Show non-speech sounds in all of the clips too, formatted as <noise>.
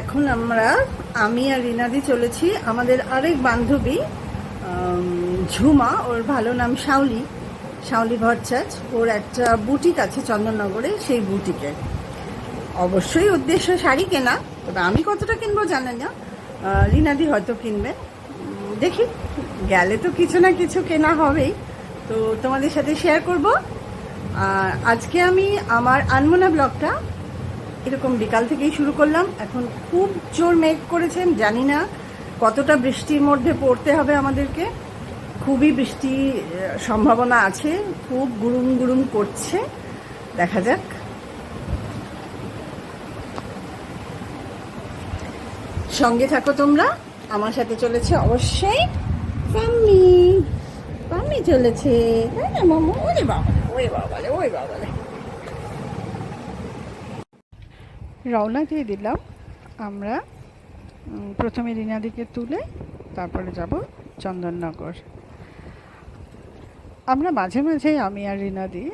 এখন আমরা, আমি আর রিনাদি চলেছি আমাদের আরেক বান্ধবী ঝুমা, ওর ভালো নাম শাওলি শাওলি ভট্টাচ ওর একটা বুটিক আছে চন্দননগরে, সেই বুটিকে। অবশ্যই উদ্দেশ্য শাড়ি কেনা, তবে আমি কতটা কিনবো জানি না। রিনাদি হয়তো কিনবে। দেখি, গেলে তো কিছু না কিছু কেনা হবেই। তো তোমাদের সাথে শেয়ার করব। আর আজকে আমি আমার আনমোনা ব্লগটা এরকম বিকাল থেকেই শুরু করলাম। এখন খুব জোর মেঘ করেছেন জানি না কতটা বৃষ্টির মধ্যে পড়তে হবে আমাদেরকে। খুবই বৃষ্টি সম্ভাবনা আছে, খুব গুরুম গুরুম করছে। দেখা যাক। সঙ্গে থাকো তোমরা, আমার সাথে চলেছে অবশ্যই পাম্মি পাম্মি চলেছে। তাই না, মামা, ওরে বাবা ওরে বাবালে ওরে বাবালে রওনা দিয়ে দিলাম। আমরা প্রথমে রিনাদিকে তুলে তারপরে যাব চন্দননগর। আমরা মাঝে মাঝে আমি আর রিনাদি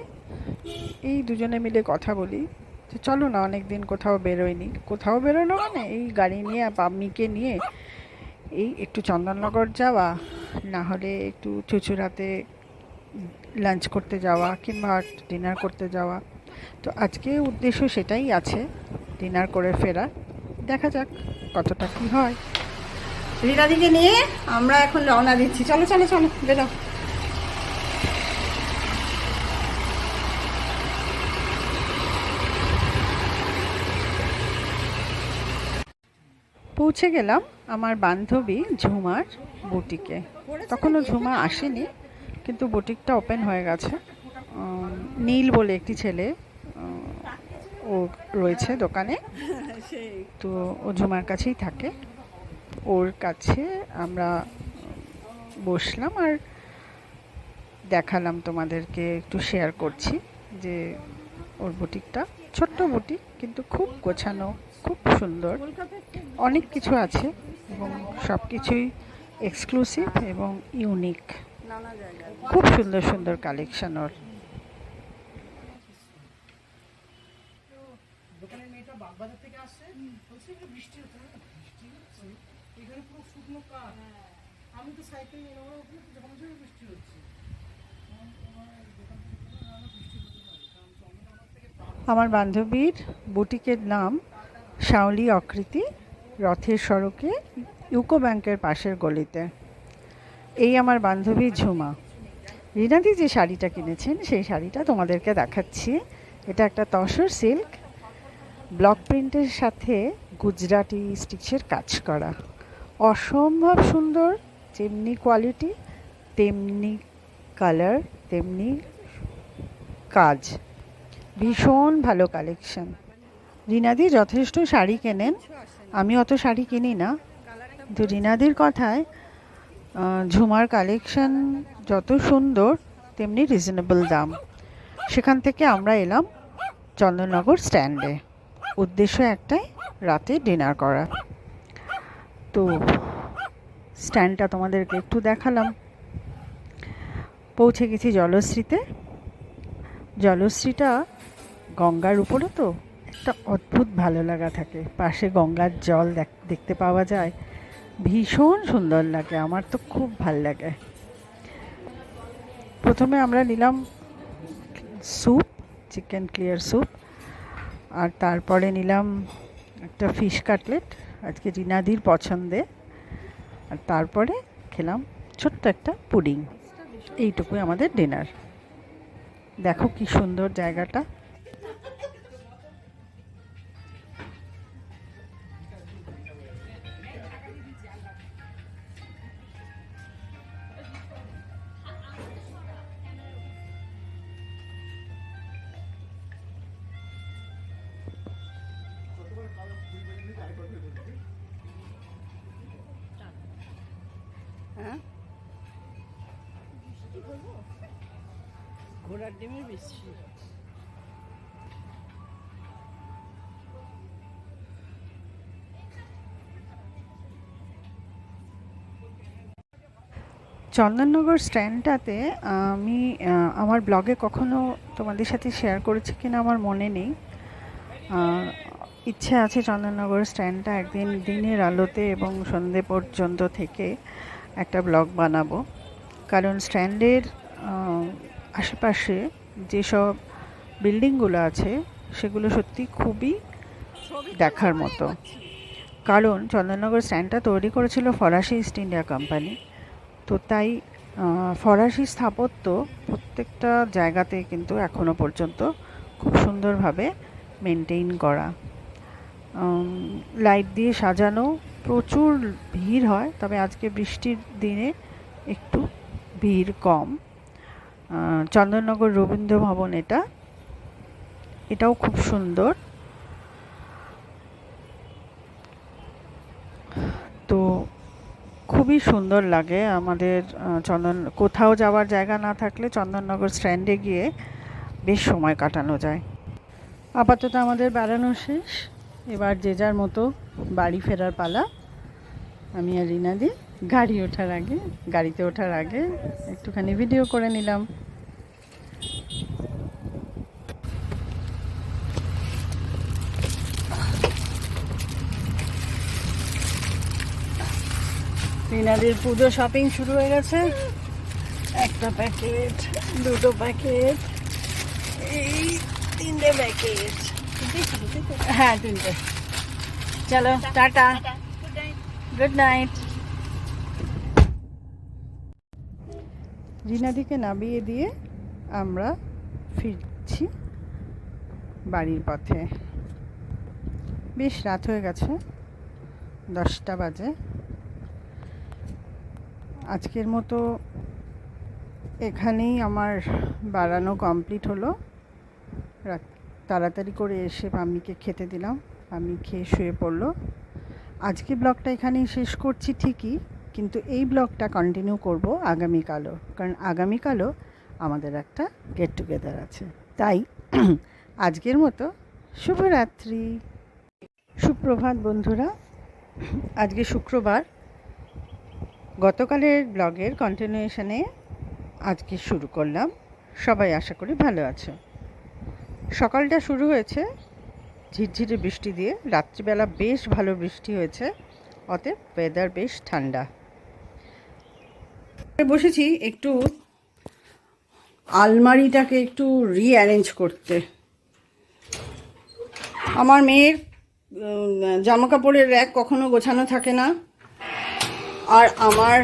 এই দুজনে মিলে কথা বলি যে, চলো না অনেক দিন কোথাও বেরোয়নি কোথাও বেরোনো মানে এই গাড়ি নিয়ে পাম্মিকে নিয়ে এই একটু চন্দননগর যাওয়া, না হলে একটু চুচুড়াতে লাঞ্চ করতে যাওয়া কিংবা ডিনার করতে যাওয়া। তো আজকে উদ্দেশ্য সেটাই আছে ডিনার করে ফেরা। দেখা যাক কতটা কি হয়। রিনাদিকে নিয়ে আমরা এখন রওনা দিচ্ছি। চলো চলো চলো বেরো। পৌঁছে গেলাম আমার বান্ধবী ঝুমার বুটিকে। তখনও ঝুমা আসেনি কিন্তু বুটিকটা ওপেন হয়ে গেছে। নীল বলে একটি ছেলে ও রয়েছে দোকানে। তো ও ঝুমার কাছেই থাকে। ওর কাছে আমরা বসলাম আর দেখালাম তোমাদেরকে, একটু শেয়ার করছি যে ওর বুটিকটা। ছোট্ট বুটিক, কিন্তু খুব গোছানো, খুব সুন্দর। অনেক কিছু আছে এবং সব কিছুই এক্সক্লুসিভ এবং ইউনিক খুব সুন্দর সুন্দর কালেকশন ওর দোকানের মেয়েটা বাগবাজার থেকে আসছে বলছে বৃষ্টি হচ্ছে না বৃষ্টি হচ্ছে এখানে পুরো শুকনো কাঠ। আমি তো সাইকেল নিয়ে নেওয়ার উপরে যখন বৃষ্টি হচ্ছে। আমার বান্ধবীর বুটিকের নাম শাওলি অকৃতি রথের সড়কে ইউকো ব্যাংকের পাশের গলিতে। এই আমার বান্ধবী ঝুমা। রিনাদি যে শাড়িটা কিনেছেন সেই শাড়িটা তোমাদেরকে দেখাচ্ছি। এটা একটা তসর সিল্ক ব্লক প্রিন্টের সাথে গুজরাটি স্টিচের কাজ করা। অসম্ভব সুন্দর যেমনি কোয়ালিটি তেমনি কালার তেমনি কাজ। ভীষণ ভালো কালেকশন রিনাদি যথেষ্ট শাড়ি কেনেন। আমি অত শাড়ি কিনি না। কিন্তু রিনাদির কথায় ঝুমার কালেকশন যত সুন্দর, তেমনি রিজনেবল দাম। সেখান থেকে আমরা এলাম চন্দননগর স্ট্যান্ডে উদ্দেশ্য একটাই রাতে ডিনার করা। তো স্ট্যান্ডটা তোমাদেরকে একটু দেখালাম। পৌঁছে গেছি জলশ্রীতে। জলশ্রীটা গঙ্গার উপরে তো একটা অদ্ভুত ভালো লাগা থাকে। পাশে গঙ্গার জল দেখ- দেখতে পাওয়া যায়। ভীষণ সুন্দর লাগে, আমার তো খুব ভালো লাগে। প্রথমে আমরা নিলাম স্যুপ চিকেন ক্লিয়ার স্যুপ আর তারপরে নিলাম একটা ফিশ কাটলেট আজকে রিনাদির পছন্দে। আর তারপরে খেলাম ছোট্ট একটা পুডিং এইটুকুই আমাদের ডিনার দেখো কি সুন্দর জায়গাটা। ঘোড়ার ডিমের বৃষ্টি চন্দননগর স্ট্যান্ডটাতে আমি আমার ব্লগে কখনো তোমাদের সাথে শেয়ার করেছি কিনা আমার মনে নেই। ইচ্ছে আছে চন্দননগর স্ট্যান্ডটা একদিন দিনের আলোতে এবং সন্ধে পর্যন্ত থেকে একটা ব্লগ বানাবো। কারণ স্ট্যান্ডের আশেপাশে যেসব বিল্ডিংগুলো আছে সেগুলো সত্যি খুবই দেখার মতো। কারণ চন্দননগর স্ট্যান্ডটা তৈরি করেছিল ফরাসি ইস্ট ইন্ডিয়া কোম্পানি। তো তাই ফরাসি স্থাপত্য প্রত্যেকটা জায়গাতে কিন্তু এখনও পর্যন্ত খুব সুন্দরভাবে মেনটেইন করা। লাইট দিয়ে সাজানো প্রচুর ভিড় হয় তবে আজকে বৃষ্টির দিনে একটু ভিড় কম। চন্দননগর রবীন্দ্র ভবন এটা। এটাও খুব সুন্দর। তো খুবই সুন্দর লাগে আমাদের চন্দন, কোথাও যাওয়ার জায়গা না থাকলে চন্দননগর স্ট্যান্ডে গিয়ে বেশ সময় কাটানো যায়। আপাতত আমাদের বেড়ানো শেষ। এবার যে যার মতো বাড়ি ফেরার পালা। আমি আর রিনাদি গাড়ি ওঠার আগে গাড়িতে ওঠার আগে একটুখানি ভিডিও করে নিলাম। রিনাদির পুজো শপিং শুরু হয়ে গেছে। একটা প্যাকেট দুটো প্যাকেট এই তিনটে প্যাকেট হ্যাঁ তিনটে। চলো টাটা। গুড নাইট রিনাদিকে নামিয়ে দিয়ে আমরা ফিরছি বাড়ির পথে। বেশ রাত হয়ে গেছে, দশটা বাজে। আজকের মতো এখানেই আমার বাড়ানো কমপ্লিট হলো। তাড়াতাড়ি করে এসে পাম্মিকে খেতে দিলাম। পাম্মি খেয়ে শুয়ে পড়ল। আজকে ব্লগটা এখানেই শেষ করছি ঠিকই। কিন্তু এই ব্লগটা কন্টিনিউ করব আগামীকালও। কারণ আগামীকালও আমাদের একটা গেট টুগেদার আছে। তাই <clears throat> আজকের মতো শুভরাত্রি। সুপ্রভাত বন্ধুরা, আজকে শুক্রবার। গতকালের ব্লগের কন্টিনিউশনে আজকে শুরু করলাম। সবাই আশা করি ভালো আছে। সকালটা শুরু হয়েছে ঝিরঝিরে বৃষ্টি দিয়ে। রাত্রিবেলা বেশ ভালো বৃষ্টি হয়েছে। অতএব ওয়েদার বেশ ঠান্ডা। বসেছি একটু আলমারিটাকে একটু রিঅ্যারেঞ্জ করতে। আমার মেয়ের জামা কাপড়ের র্যাক কখনো গোছানো থাকে না। আর আমার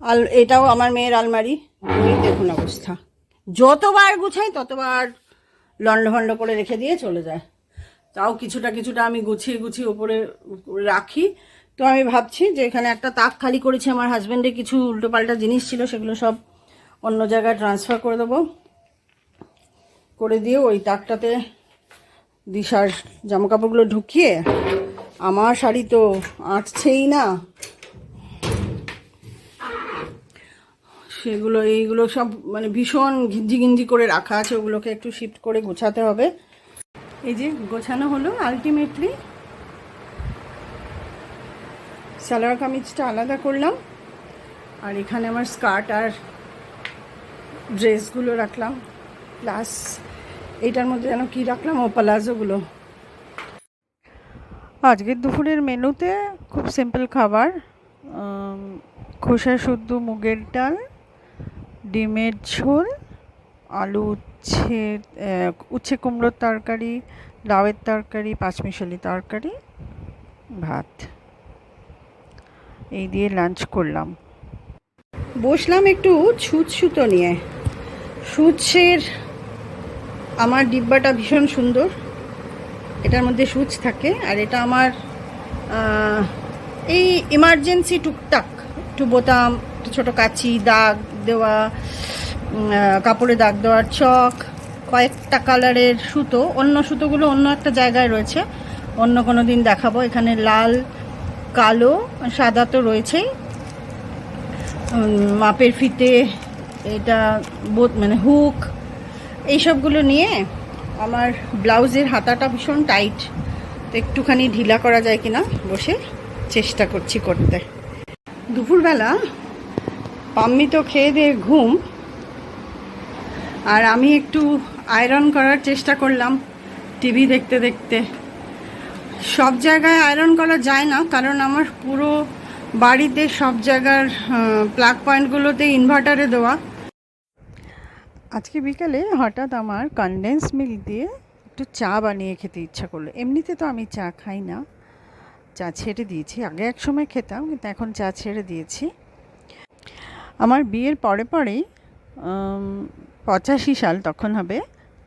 আল, এটাও আমার মেয়ের আলমারি। দেখুন অবস্থা। যতবার গুছাই, ততবার লন্ডভন্ড করে রেখে দিয়ে চলে যায়। তাও কিছুটা কিছুটা আমি গুছিয়ে গুছিয়ে উপরে রাখি। তো আমি ভাবছি যে এখানে একটা তাক খালি করেছি, আমার হাজব্যান্ডের কিছু উল্টোপাল্টা জিনিস ছিল, সেগুলো সব অন্য জায়গায় ট্রান্সফার করে দেবো। করে দিয়ে ওই তাকটাতে দিশার জামাকাপড়গুলো ঢুকিয়ে, আমার শাড়ি তো আঁটছেই না। সেগুলো, এইগুলো সব মানে ভীষণ ঘিঞ্জি ঘিঞ্জি করে রাখা আছে, ওগুলোকে একটু শিফট করে গোছাতে হবে। এই যে গোছানো হলো আলটিমেটলি সালোয়ার কামিজটা আলাদা করলাম। আর এখানে আমার স্কার্ট আর ড্রেসগুলো রাখলাম। প্লাস এটার মধ্যে যেন কী রাখলাম, ও প্লাজোগুলো আজকের দুপুরের মেনুতে খুব সিম্পল খাবার খোসা শুদ্ধ মুগের ডাল, ডিমের ঝোল, আলু উচ্ছে উচ্ছে কুমড়োর তরকারি লাউয়ের তরকারি, পাঁচমিশালি তরকারি, ভাত। এই দিয়ে লাঞ্চ করলাম। বসলাম একটু ছুঁচ সুতো নিয়ে। সূচের আমার ডিব্বাটা ভীষণ সুন্দর। এটার মধ্যে সুচ থাকে আর এটা আমার এই ইমার্জেন্সি টুকটাক। একটু বোতাম, একটু ছোটো কাচি, দাগ দেওয়া কাপড়ে দাগ দেওয়ার চক, কয়েকটা কালারের সুতো। অন্য সুতোগুলো অন্য একটা জায়গায় রয়েছে। অন্য কোনো দিন দেখাবো। এখানে লাল কালো, সাদা তো রয়েছেই। মাপের ফিতে এটা বোত- মানে হুক, এইসবগুলো নিয়ে আমার ব্লাউজের হাতাটা ভীষণ টাইট। তো একটুখানি ঢিলা করা যায় কিনা বসে চেষ্টা করছি করতে। দুপুরবেলা পাম্মি তো খেয়ে দিয়ে ঘুম আর আমি একটু আয়রন করার চেষ্টা করলাম টিভি দেখতে দেখতে। সব জায়গায় আয়রন করা যায় না, কারণ আমার পুরো বাড়িতে সব জায়গার প্লাগ পয়েন্টগুলোতে ইনভার্টারে দেওয়া। আজকে বিকালে হঠাৎ আমার কনডেন্স মিল্ক দিয়ে একটু চা বানিয়ে খেতে ইচ্ছা করল। এমনিতে তো আমি চা খাই না। চা ছেড়ে দিয়েছি, আগে এক সময় খেতাম, কিন্তু এখন চা ছেড়ে দিয়েছি। আমার বিয়ের পরে পরেই পঁচাশি সাল তখন হবে,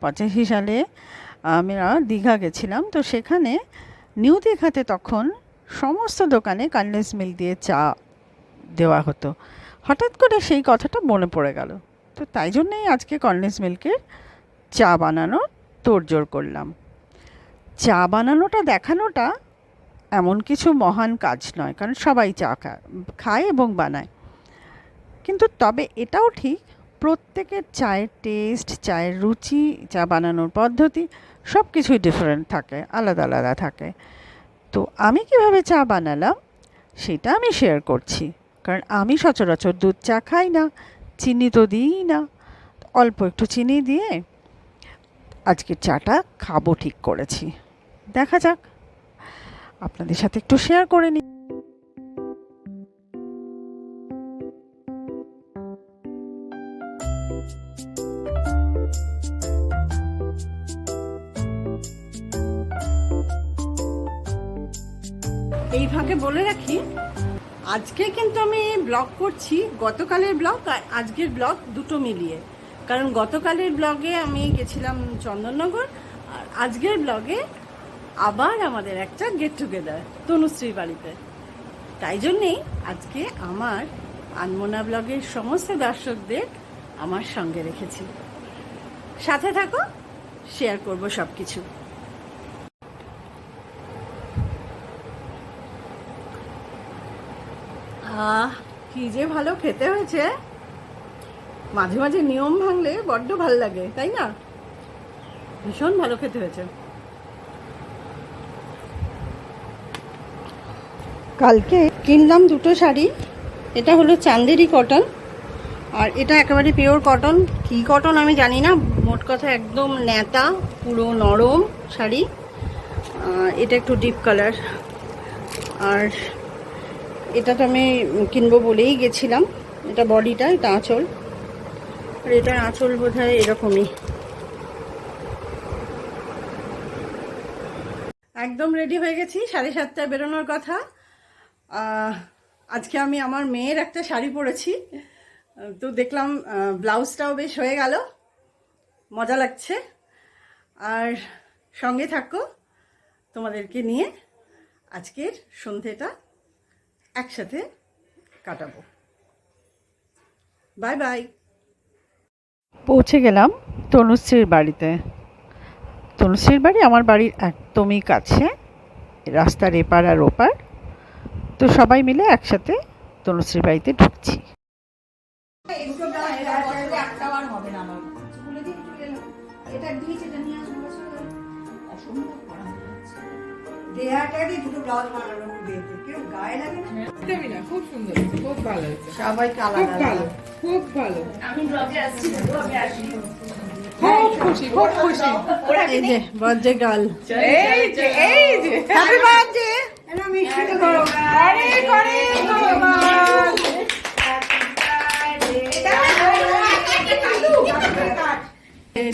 পঁচাশি সালে আমরা দীঘা গেছিলাম। তো সেখানে নিউ দীঘাতে তখন সমস্ত দোকানে কনডেন্স মিল্ক দিয়ে চা দেওয়া হতো। হঠাৎ করে সেই কথাটা মনে পড়ে গেল। তো তাই জন্যেই আজকে কনডেন্স মিল্কের চা বানানো তোড়জোড় করলাম। চা বানানোটা দেখানোটা এমন কিছু মহান কাজ নয়, কারণ সবাই চা খায় এবং বানায়। কিন্তু তবে এটাও ঠিক প্রত্যেকের চায়ের টেস্ট চায়ের রুচি, চা বানানোর পদ্ধতি সব কিছুই ডিফারেন্ট থাকে, আলাদা আলাদা থাকে। তো আমি কীভাবে চা বানালাম? সেটা আমি শেয়ার করছি। কারণ আমি সচরাচর দুধ চা খাই না, চিনি তো দিই না। অল্প একটু চিনি দিয়ে আজকের চাটা খাব ঠিক করেছি। দেখা যাক। আপনাদের সাথে একটু শেয়ার করে নিই এই ফাঁকে বলে রাখি, আজকে কিন্তু আমি ব্লগ করছি গতকালের ব্লগ আর আজকের ব্লগ দুটো মিলিয়ে। কারণ গতকালের ব্লগে আমি গেছিলাম চন্দননগর আর আজকের ব্লগে আবার আমাদের একটা গেট টুগেদার তনুশ্রীর বাড়িতে। তাই জন্যেই আজকে আমার আনমোনা ব্লগের সমস্ত দর্শকদের আমার সঙ্গে রেখেছি। সাথে থাকো শেয়ার করব সব কিছু আহ, কি যে ভালো খেতে হয়েছে। মাঝে মাঝে নিয়ম ভাঙলে বড্ড ভালো লাগে, তাই না? ভীষণ ভালো খেতে হয়েছে। কালকে কিনলাম দুটো শাড়ি। এটা হলো চান্দেরি কটন, আর এটা একেবারে পিওর কটন। কি কটন আমি জানি না, মোট কথা একদম ন্যাতা, পুরো নরম শাড়ি। এটা একটু ডিপ কালার আর এটা তো আমি কিনবো বলেই গেছিলাম। এটা বডিটা, এটা আঁচল। আর এটা আঁচল বোধ হয় এরকমই। একদম রেডি হয়ে গেছি, সাড়ে সাতটায় বেরোনোর কথা। আজকে আমি আমার মেয়ের একটা শাড়ি পরেছি। তো দেখলাম ব্লাউজটাও বেশ হয়ে গেল। মজা লাগছে। আর সঙ্গে থাকো তোমাদেরকে নিয়ে আজকের সন্ধেটা। একসাথে কাটাবো। Bye bye. পৌঁছে গেলাম তনুশ্রীর বাড়িতে। তনুশ্রীর বাড়ি আমার বাড়ির একদমই কাছে রাস্তার এপার আর ওপার। তো সবাই মিলে একসাথে তনুশ্রীর বাড়িতে ঢুকছি। দেহাটারই দুটো ব্লাউজ বানানো দিয়েছে কেউ গায়ে লাগে না খুব সুন্দর খুব ভালো হয়েছে। সবাইকে আলাদা ভালো, খুব ভালো। খুব খুশি, খুব খুশি। এই যে বার্থডে গার্ল এই যে, এই যে। হ্যাপি বার্থডে এরা মিষ্টিটা করো অনেক, অনেক ধন্যবাদ।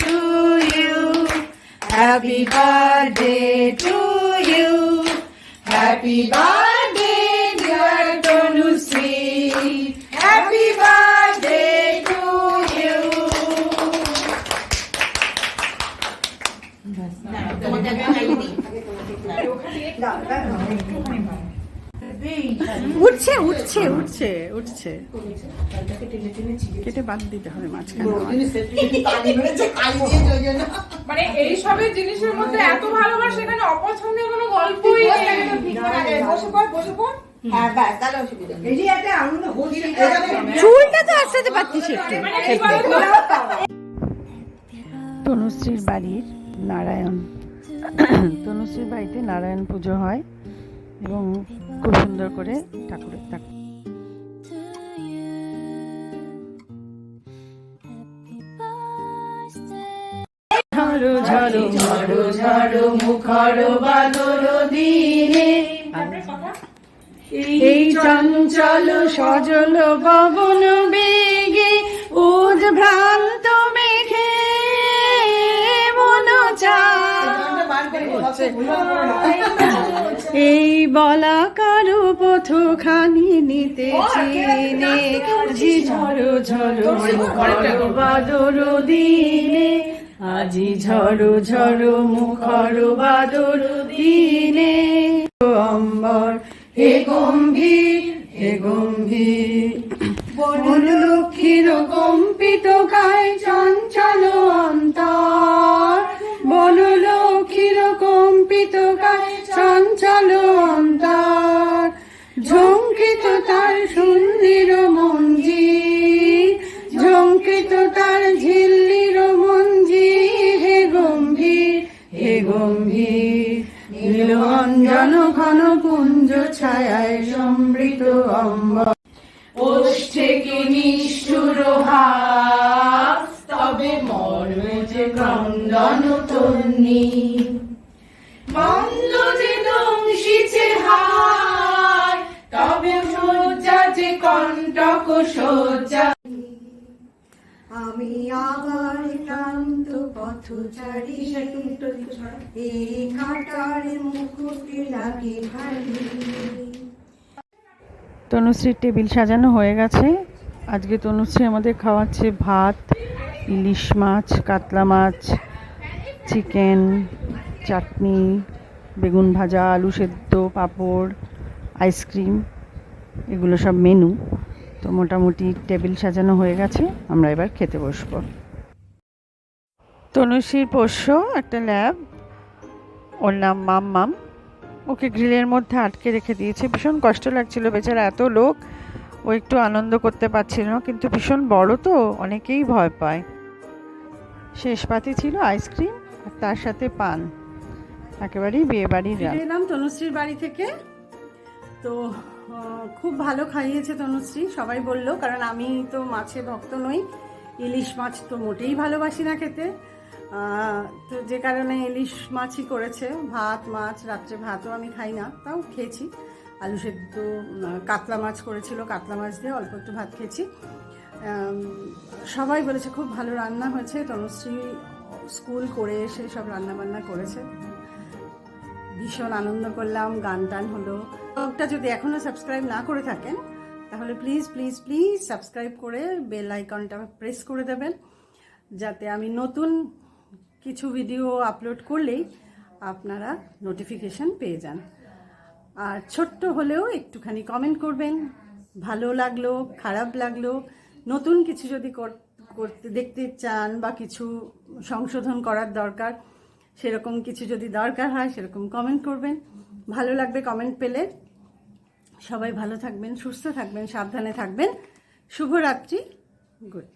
to you. Happy birthday. Happy birthday, dear Tonusi. Happy birthday to you. উঠছে উঠছে উঠছে উঠছে কেটে বাদ দিতে হবে মাঝখানে। মানে এই সবের জিনিসের মধ্যে এত ভালোবাসা এখানে অপছন্দের কোনো গল্পই নেই। চুলটা তো আসাতে পারতিস একটু মানে তনুশ্রীর বাড়ির নারায়ণ। তনুশ্রীর বাড়িতে নারায়ণ পুজো হয় এবং খুব সুন্দর করে ঠাকুরের ঝড়ো ঝড়ো ঝড়ো ঝড়ো মুখর বাদর দিনে। এই চঞ্চল সজল পবন বেগে উদ্ভ্রান্ত মেঘে মন এই বলা কারও পথখানি নিতে চিনে ঝড়ো বাদর দিনে। আজি ঝড়ো ঝড়ো মুখর বাদর দিনে। অম্বর, হে গম্ভীর হে গম্ভীর। বন লক্ষ্মীর কম্পিত গায় চঞ্চল অন্তর নীল অঞ্জন ঘন পুঞ্জ ছায়ায় সমৃত অম্বর ওষ্ঠে নিষ্ঠুর তবে মর্মে যে ক্রন্দন তন্নি। মন্দ যে দংশিছে হায়, তবে সজ্জা যে কণ্টক সজ্জা আমি আবার ক্লান্ত এই লাগে ভারী। তনুশ্রীর টেবিল সাজানো হয়ে গেছে। আজকে তনুশ্রী আমাদের খাওয়াচ্ছে ভাত, ইলিশ মাছ, কাতলা মাছ, চিকেন, চাটনি, বেগুন ভাজা, আলু সেদ্ধ, পাঁপড়, আইসক্রিম, এগুলো সব মেনু। তো মোটামুটি টেবিল সাজানো হয়ে গেছে, আমরা এবার খেতে বসবো। তনুশ্রীর পোষ্য, একটা ল্যাব, ওর নাম মাম মাম ওকে গ্রিলের মধ্যে আটকে রেখে দিয়েছে। ভীষণ কষ্ট লাগছিল, বেচারা এত লোক, ও একটু আনন্দ করতে পারছিল না, কিন্তু ভীষণ বড় তো, অনেকেই ভয় পায়। শেষ পাতে ছিল আইসক্রিম আর তার সাথে পান। একেবারেই বিয়ে রাত। এলাম তনুশ্রীর বাড়ি থেকে। তো খুব ভালো খাইয়েছে তনুশ্রী, সবাই বলল, কারণ আমি তো মাছে ভক্ত নই, ইলিশ মাছ তো মোটেই ভালোবাসি না খেতে। তো যে কারণে ইলিশ মাছই করেছে, ভাত, মাছ, রাত্রে ভাতও আমি খাই না, তাও খেয়েছি। আলু সেদ্ধ কাতলা মাছ করেছিল, কাতলা মাছ দিয়ে অল্প একটু ভাত খেয়েছি। সবাই বলেছে, খুব ভালো রান্না হয়েছে, তনুশ্রী স্কুল করে এসে সব রান্না বান্না করেছে। ভীষণ আনন্দ করলাম গান টান হলো। ব্লগটা যদি এখনও সাবস্ক্রাইব না করে থাকেন, তাহলে প্লিজ প্লিজ প্লিজ সাবস্ক্রাইব করে বেল আইকনটা প্রেস করে দেবেন, যাতে আমি নতুন কিছু ভিডিও আপলোড করলেই আপনারা নোটিফিকেশন পেয়ে যান। আর ছোট্ট হলেও একটুখানি কমেন্ট করবেন, ভালো লাগল, খারাপ লাগল, নতুন কিছু যদি করতে, দেখতে চান বা কিছু সংশোধন করার দরকার সেরকম কিছু যদি দরকার হয়, সেরকম কমেন্ট করবেন। ভালো লাগবে কমেন্ট পেলে। সবাই ভালো থাকবেন, সুস্থ থাকবেন, সাবধানে থাকবেন। শুভরাত্রি। গুড